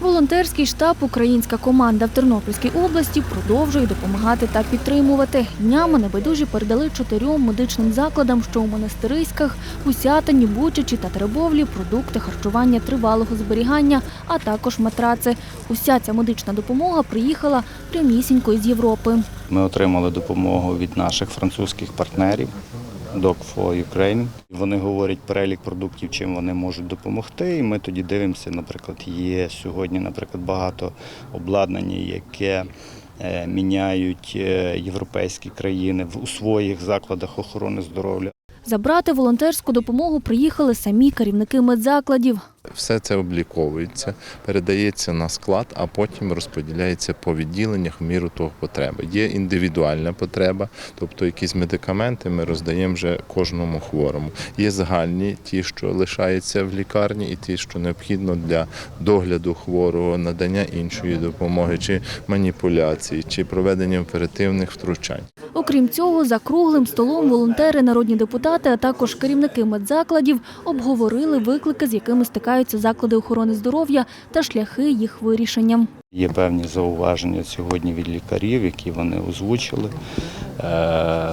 Волонтерський штаб Українська команда в Тернопільській області продовжує допомагати та підтримувати. Днями небайдужі передали чотирьом медичним закладам, що у монастириськах, Усятині, Бучачі та Теребовлі продукти харчування тривалого зберігання, а також матраци. Уся ця медична допомога приїхала прямісінько із Європи. Ми отримали допомогу від наших французьких партнерів Dog for Ukraine. Вони говорять перелік продуктів, чим вони можуть допомогти. І ми тоді дивимося, наприклад, є сьогодні, наприклад, багато обладнання, яке е, міняють е, європейські країни у своїх закладах охорони здоров'я. Забрати волонтерську допомогу приїхали самі керівники медзакладів. Все це обліковується, передається на склад, а потім розподіляється по відділеннях в міру того потреби. Є індивідуальна потреба, тобто якісь медикаменти ми роздаємо вже кожному хворому. Є загальні, ті, що лишаються в лікарні, і ті, що необхідно для догляду хворого, надання іншої допомоги, чи маніпуляції, чи проведення оперативних втручань. Окрім цього, за круглим столом волонтери, народні депутати, а також керівники медзакладів обговорили виклики, з якими стикаються заклади охорони здоров'я та шляхи їх вирішення. Є певні зауваження сьогодні від лікарів, які вони озвучили е,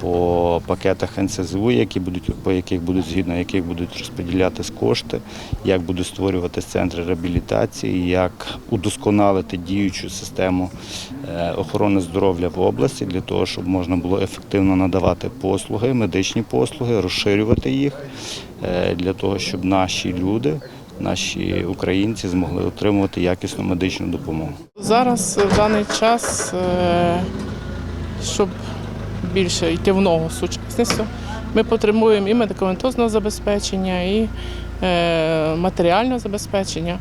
по пакетах НСЗУ, які будуть по яких будуть згідно яких будуть розподілятись кошти, як будуть створюватись центри реабілітації, як удосконалити діючу систему е, охорони здоров'я в області для того, щоб можна було ефективно надавати послуги, медичні послуги, розширювати їх е, для того, щоб наші люди. Наші українці змогли отримувати якісну медичну допомогу. Зараз в даний час, е, щоб більше йти в ногу сучасністю, ми потребуємо і медикаментозного забезпечення, і е, матеріального забезпечення.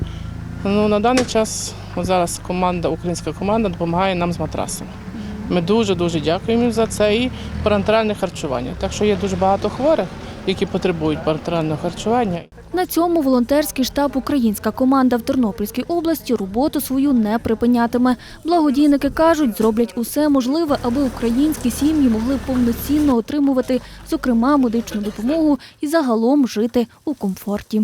Ну, на даний час от зараз команда, українська команда допомагає нам з матрасами. Ми дуже-дуже дякуємо їм за це і парентеральне харчування. Так що є дуже багато хворих, які потребують парентерального харчування. На цьому волонтерський штаб Українська команда в Тернопільській області роботу свою не припинятиме. Благодійники кажуть, зроблять усе можливе, аби українські сім'ї могли повноцінно отримувати, зокрема, медичну допомогу і загалом жити у комфорті.